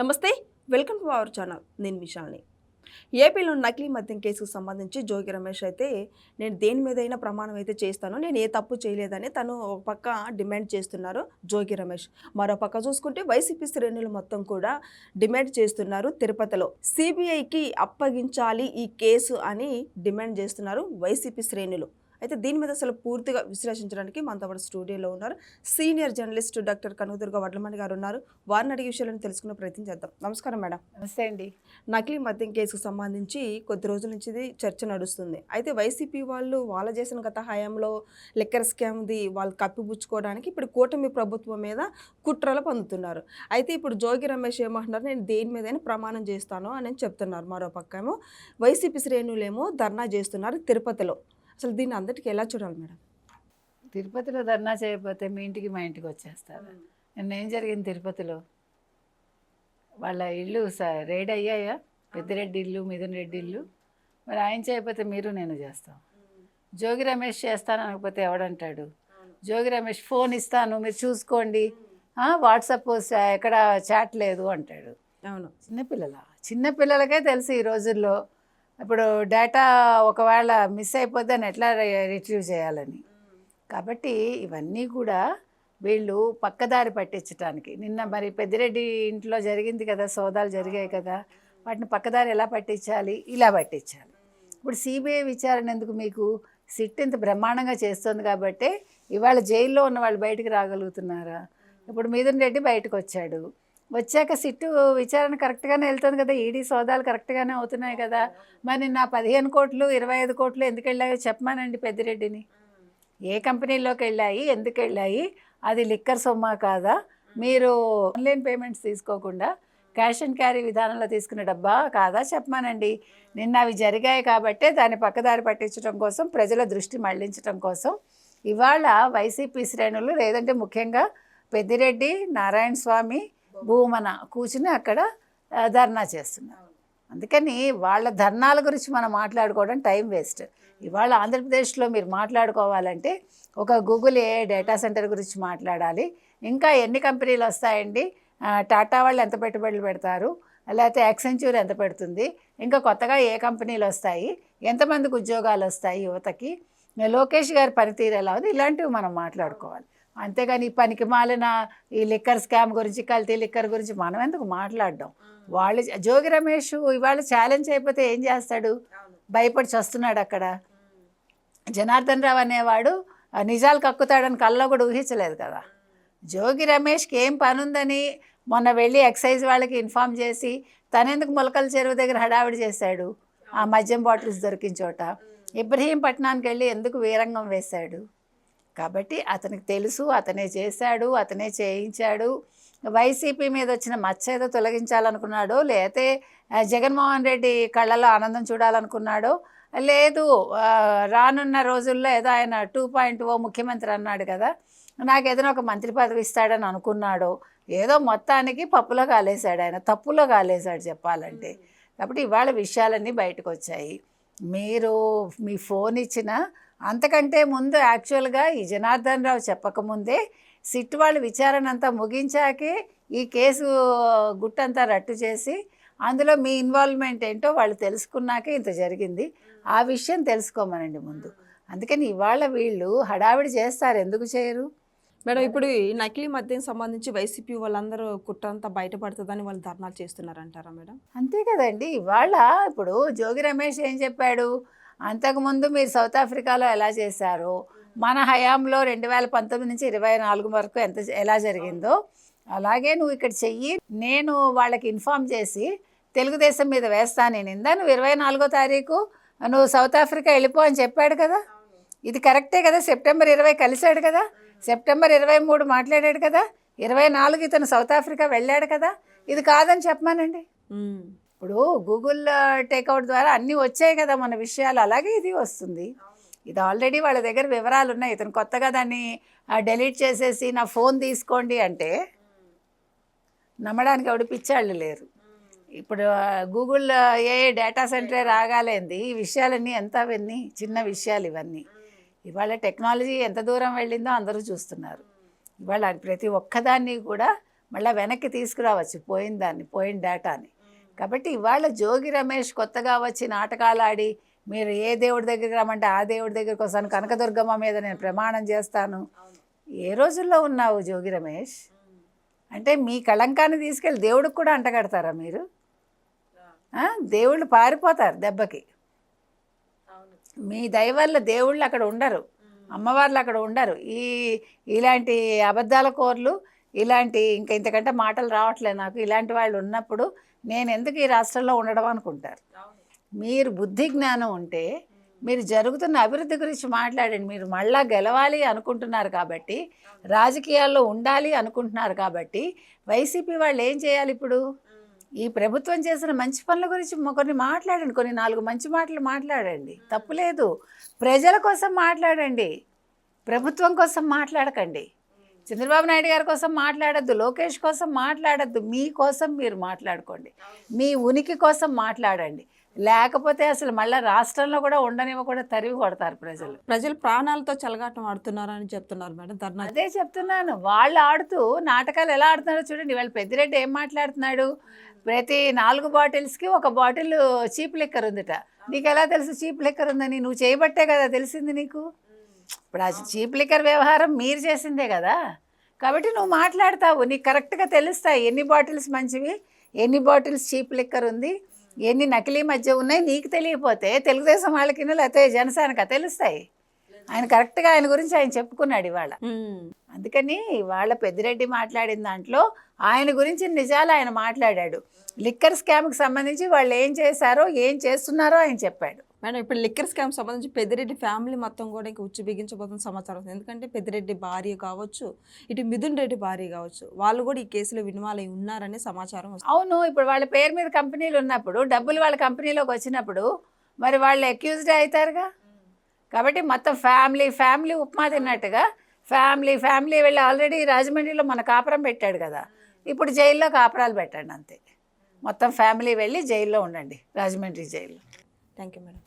నమస్తే welcome to our channel. నేను విశాల్ని. ఏపీలో నకిలీ మద్యం కేసుకు సంబంధించి జోగి రమేష్ అయితే నేను దేని మీదైనా ప్రమాణం అయితే చేస్తాను నేను ఏ తప్పు చేయలేదని తను ఒక పక్క డిమాండ్ చేస్తున్నారు జోగి రమేష్. మరో పక్క చూసుకుంటే వైసీపీ శ్రేణులు మొత్తం కూడా డిమాండ్ చేస్తున్నారు తిరుపతిలో. సిబిఐకి అప్పగించాలి ఈ కేసు అని డిమాండ్ చేస్తున్నారు వైసీపీ శ్రేణులు. అయితే దీని మీద అసలు పూర్తిగా విశ్లేషించడానికి మనతో పాటు స్టూడియోలో ఉన్నారు. Senior journalist doctor Kanudurga Vadlamani garu ఉన్నారు. వారిని అడిగే విషయాలను తెలుసుకునే ప్రయత్నం చేద్దాం. నమస్కారం మేడం. నమస్తే అండి. నకిలీ మద్యం కేసుకు సంబంధించి కొద్ది రోజుల నుంచి చర్చ నడుస్తుంది. అయితే వైసీపీ వాళ్ళు వాళ్ళ చేసిన గత హయాంలో లిక్కర్ స్కామ్ది వాళ్ళు కప్పిపుచ్చుకోవడానికి ఇప్పుడు కూటమి ప్రభుత్వం మీద కుట్రలు పొందుతున్నారు. అయితే ఇప్పుడు జోగి రమేష్ ఏమంటున్నారు? నేను దేని మీదైనా ప్రమాణం చేస్తాను అని చెప్తున్నారు. మరో పక్క ఏమో వైసీపీ శ్రేణులేమో ధర్నా చేస్తున్నారు తిరుపతిలో. అసలు దీన్ని అందరికీ ఎలా చూడాలి మేడం? తిరుపతిలో ధర్నా చేయకపోతే మీ ఇంటికి మా ఇంటికి వచ్చేస్తారు. నిన్న ఏం జరిగింది తిరుపతిలో? వాళ్ళ ఇల్లు రైడ్ అయ్యాయా? పెద్దిరెడ్డి ఇల్లు మిథున్ రెడ్డి ఇల్లు. మరి ఆయన చేయకపోతే మీరు నేను చేస్తాం. జోగి రమేష్ చేస్తాను అనకపోతే ఎవడంటాడు? జోగి రమేష్ ఫోన్ ఇస్తాను మీరు చూసుకోండి. వాట్సాప్ ఎక్కడ చాట్ లేదు అంటాడు. అవును. చిన్నపిల్లల? చిన్నపిల్లలకే తెలుసు ఈ రోజుల్లో. ఇప్పుడు డేటా ఒకవేళ మిస్ అయిపోతే దాన్ని ఎట్లా రిట్రీవ్ చేయాలని? కాబట్టి ఇవన్నీ కూడా వీళ్ళు పక్కదారి పట్టించడానికి నిన్న మరి పెద్దిరెడ్డి ఇంట్లో జరిగింది కదా సోదాలు జరిగాయి కదా వాటిని పక్కదారి ఎలా పట్టించాలి? ఇలా పట్టించాలి. ఇప్పుడు సిబిఐ విచారణ ఎందుకు మీకు? సిట్ ఇంత బ్రహ్మాండంగా చేస్తుంది కాబట్టి ఇవాళ జైల్లో ఉన్న వాళ్ళు బయటికి రాగలుగుతున్నారా? ఇప్పుడు మిథున్ రెడ్డి బయటకు వచ్చాడు వచ్చాక సిట్టు విచారణ కరెక్ట్గానే వెళ్తుంది కదా ఈడీ సోదాలు కరెక్ట్గానే అవుతున్నాయి కదా. మరి నా పదిహేను కోట్లు ఇరవై ఐదు కోట్లు ఎందుకు వెళ్ళాయో చెప్పమానండి పెద్దిరెడ్డిని. ఏ కంపెనీలోకి వెళ్ళాయి ఎందుకు వెళ్ళాయి అది లిక్కర్ సొమ్మా కాదా? మీరు ఆన్లైన్ పేమెంట్స్ తీసుకోకుండా క్యాష్ అండ్ క్యారీ విధానంలో తీసుకునే డబ్బా కాదా చెప్పమానండి. నిన్న అవి జరిగాయి కాబట్టే దాన్ని పక్కదారి పట్టించడం కోసం ప్రజల దృష్టి మళ్ళించడం కోసం ఇవాళ వైసీపీ శ్రేణులు లేదంటే ముఖ్యంగా పెద్దిరెడ్డి నారాయణ స్వామి భూమన కూర్చుని అక్కడ ధర్నా చేస్తున్నారు. అందుకని వాళ్ళ ధర్నాల గురించి మనం మాట్లాడుకోవడం టైం వేస్ట్. ఇవాళ ఆంధ్రప్రదేశ్లో మీరు మాట్లాడుకోవాలంటే ఒక గూగుల్ ఏ డేటా సెంటర్ గురించి మాట్లాడాలి. ఇంకా ఎన్ని కంపెనీలు వస్తాయండి? టాటా వాళ్ళు ఎంత పెట్టుబడులు పెడతారు? లేకపోతే యాక్సెంచూర్ ఎంత పెడుతుంది? ఇంకా కొత్తగా ఏ కంపెనీలు వస్తాయి? ఎంతమందికి ఉద్యోగాలు వస్తాయి యువతకి? లోకేష్ గారి పనితీరు ఎలా ఉంది? ఇలాంటివి మనం మాట్లాడుకోవాలి. అంతేగాని ఈ పనికి మాలిన ఈ లిక్కర్ స్కామ్ గురించి కల్తీ లిక్కర్ గురించి మనం ఎందుకు మాట్లాడడం? వాళ్ళు జోగి రమేష్ ఇవాళ ఛాలెంజ్ అయిపోతే ఏం చేస్తాడు? భయపడి చస్తున్నాడు అక్కడ. జనార్దన్ రావు అనేవాడు నిజాలు కక్కుతాడని కల్లో కూడా ఊహించలేదు కదా. జోగి రమేష్కి ఏం పని ఉందని మొన్న వెళ్ళి ఎక్సైజ్ వాళ్ళకి ఇన్ఫామ్ చేసి తనెందుకు మొలకల చెరువు దగ్గర హడావిడి చేశాడు? ఆ మద్యం బాటిల్స్ దొరికిన చోట. ఇబ్రహీంపట్నానికి వెళ్ళి ఎందుకు వీరంగం వేశాడు? కాబట్టి అతనికి తెలుసు అతనే చేశాడు అతనే చేయించాడు. వైసీపీ మీద వచ్చిన మచ్చ ఏదో తొలగించాలనుకున్నాడో లేతే జగన్మోహన్ రెడ్డి కళ్ళలో ఆనందం చూడాలనుకున్నాడో లేదు రానున్న రోజుల్లో ఏదో ఆయన టూ పాయింట్ ఓ ముఖ్యమంత్రి అన్నాడు కదా నాకు ఏదైనా ఒక మంత్రి పదవి ఇస్తాడని అనుకున్నాడో ఏదో మొత్తానికి పప్పులో కాలేశాడు ఆయన తప్పులో కాలేశాడు చెప్పాలంటే. కాబట్టి ఇవాళ విషయాలన్నీ బయటకు వచ్చాయి. మీరు మీ ఫోన్ ఇచ్చిన అంతకంటే ముందు యాక్చువల్గా ఈ జనార్దన్ రావు చెప్పకముందే సిట్ వాళ్ళు విచారణ అంతా ముగించాకే ఈ కేసు గుట్టంతా రట్టు చేసి అందులో మీ ఇన్వాల్వ్మెంట్ ఏంటో వాళ్ళు తెలుసుకున్నాకే ఇంత జరిగింది. ఆ విషయం తెలుసుకోమనండి ముందు. అందుకని ఇవాళ వీళ్ళు హడావిడి చేస్తారు. ఎందుకు చేయరు? మేడం ఇప్పుడు ఈ నకిలీ మద్యం సంబంధించి వైసీపీ వాళ్ళందరూ కుట్రంతా బయటపడుతుందని వాళ్ళు ధర్నాలు చేస్తున్నారంటారా మేడం? అంతే కదండి. ఇవాళ ఇప్పుడు జోగి రమేష్ ఏం చెప్పాడు? అంతకుముందు మీరు సౌత్ ఆఫ్రికాలో ఎలా చేశారు? మన హయాంలో రెండు వేల పంతొమ్మిది నుంచి ఇరవై నాలుగు వరకు ఎంత ఎలా జరిగిందో. అలాగే నువ్వు ఇక్కడ చెయ్యి. నేను వాళ్ళకి ఇన్ఫామ్ చేసి తెలుగుదేశం మీద వేస్తాను నేను ఇందా నువ్వు ఇరవై నాలుగో తారీఖు నువ్వు సౌత్ ఆఫ్రికా వెళ్ళిపో అని చెప్పాడు కదా. ఇది కరెక్టే కదా. సెప్టెంబర్ ఇరవై కలిశాడు కదా. సెప్టెంబర్ ఇరవై మూడు మాట్లాడాడు కదా. ఇరవై నాలుగు ఇతను సౌత్ ఆఫ్రికా వెళ్ళాడు కదా. ఇది కాదని చెప్పమానండి. ఇప్పుడు గూగుల్ టేక్అవుట్ ద్వారా అన్నీ వచ్చాయి కదా మన విషయాలు. అలాగే ఇది వస్తుంది. ఇది ఆల్రెడీ వాళ్ళ దగ్గర వివరాలు ఉన్నాయి ఇతను కొత్తగా దాన్ని డెలీట్ చేసేసి నా ఫోన్ తీసుకోండి అంటే నమ్మడానికి ఎవడు పిచ్చాళ్ళు లేరు. ఇప్పుడు గూగుల్ ఏ డేటా సెంటరే రాగాలేంది. ఈ విషయాలన్నీ ఎంత అవన్నీ చిన్న విషయాలు ఇవన్నీ. ఇవాళ టెక్నాలజీ ఎంత దూరం వెళ్ళిందో అందరూ చూస్తున్నారు. ఇవాళ ప్రతి ఒక్కదాన్ని కూడా మళ్ళీ వెనక్కి తీసుకురావచ్చు పోయిన దాన్ని పోయిన డేటాని. కాబట్టి ఇవాళ జోగి రమేష్ కొత్తగా వచ్చి నాటకాలు ఆడి మీరు ఏ దేవుడి దగ్గరికి రమ్మంటే ఆ దేవుడి దగ్గరికి వస్తాను కనకదుర్గమ్మ మీద నేను ప్రమాణం చేస్తాను. ఏ రోజుల్లో ఉన్నావు జోగి రమేష్? అంటే మీ కళంకాన్ని తీసుకెళ్ళి దేవుడికి కూడా అంటగడతారా మీరు? దేవుళ్ళు పారిపోతారు దెబ్బకి. మీ దయ వల్ల దేవుళ్ళు అక్కడ ఉండరు. అమ్మవార్లు అక్కడ ఉండరు. ఈ ఇలాంటి అబద్ధాల కోర్లు ఇలాంటి ఇంకా ఇంతకంటే మాటలు రావట్లేదు నాకు. ఇలాంటి వాళ్ళు ఉన్నప్పుడు నేను ఎందుకు ఈ రాష్ట్రంలో ఉండడం అనుకుంటారు? మీరు బుద్ధి జ్ఞానం ఉంటే మీరు జరుగుతున్న అభివృద్ధి గురించి మాట్లాడండి. మీరు మళ్ళా గెలవాలి అనుకుంటున్నారు కాబట్టి రాజకీయాల్లో ఉండాలి అనుకుంటున్నారు కాబట్టి వైసీపీ వాళ్ళు ఏం చేయాలి ఇప్పుడు? ఈ ప్రభుత్వం చేసిన మంచి పనుల గురించి కొన్ని మాట్లాడండి. కొన్ని నాలుగు మంచి మాటలు మాట్లాడండి. తప్పులేదు ప్రజల కోసం మాట్లాడండి. ప్రభుత్వం కోసం మాట్లాడకండి. చంద్రబాబు నాయుడు గారి కోసం మాట్లాడద్దు లోకేష్ కోసం మాట్లాడద్దు మీ కోసం మీరు మాట్లాడుకోండి. మీ ఉనికి కోసం మాట్లాడండి. లేకపోతే అసలు మళ్ళీ రాష్ట్రంలో కూడా ఉండనివ్వకుండా తరివి కొడతారు ప్రజలు. ప్రజలు ప్రాణాలతో చెలగాటం ఆడుతున్నారని చెప్తున్నారు మేడం ధర్నా. అదే చెప్తున్నాను. వాళ్ళు ఆడుతూ నాటకాలు ఎలా ఆడుతున్నారో చూడండి. వాళ్ళు పెద్దిరెడ్డి ఏం మాట్లాడుతున్నాడు? ప్రతి నాలుగు బాటిల్స్కి ఒక బాటిల్ చీప్ లెక్కర్ ఉందిట. నీకు ఎలా తెలుసు చీప్ లెక్కర్ ఉందని? నువ్వు చేయబట్టే కదా తెలిసింది నీకు. ఇప్పుడు ఆ చీప్ లిక్కర్ వ్యవహారం మీరు చేసిందే కదా. కాబట్టి నువ్వు మాట్లాడతావు. నీకు కరెక్ట్గా తెలుస్తాయి. ఎన్ని బాటిల్స్ మంచివి ఎన్ని బాటిల్స్ చీప్ లిక్కర్ ఉంది ఎన్ని నకిలీ మధ్య ఉన్నాయి నీకు తెలియపోతే తెలుగుదేశం వాళ్ళకి లేకపోతే జనసేనక తెలుస్తాయి. ఆయన కరెక్ట్గా ఆయన గురించి ఆయన చెప్పుకున్నాడు ఇవాళ. అందుకని వాళ్ళ పెద్దిరెడ్డి మాట్లాడిన దాంట్లో ఆయన గురించి నిజాలు ఆయన మాట్లాడాడు. లిక్కర్ స్కామ్కి సంబంధించి వాళ్ళు ఏం చేశారో ఏం చేస్తున్నారో ఆయన చెప్పాడు. మేడం ఇప్పుడు లిక్కర్ స్కామ్ సంబంధించి పెద్దిరెడ్డి ఫ్యామిలీ మొత్తం కూడా ఇంకా ఉచ్చు బిగించబోతున్న సమాచారం. ఎందుకంటే పెద్దిరెడ్డి భార్య కావచ్చు ఇటు మిథున్ రెడ్డి భార్య కావచ్చు వాళ్ళు కూడా ఈ కేసులో వినుమాలై ఉన్నారనే సమాచారం అవును ఇప్పుడు వాళ్ళ పేరు మీద కంపెనీలు ఉన్నప్పుడు డబ్బులు వాళ్ళ కంపెనీలోకి వచ్చినప్పుడు మరి వాళ్ళు అక్యూజ్డ్ అవుతారుగా? కాబట్టి మొత్తం ఫ్యామిలీ ఫ్యామిలీ ఉప్మా తిన్నట్టుగా ఫ్యామిలీ ఫ్యామిలీ వెళ్ళి ఆల్రెడీ రాజమండ్రిలో మన కాపురం పెట్టాడు కదా. ఇప్పుడు జైల్లో కాపురాలు పెట్టండి అంతే. మొత్తం ఫ్యామిలీ వెళ్ళి జైల్లో ఉండండి రాజమండ్రి జైల్లో. Thank you madam.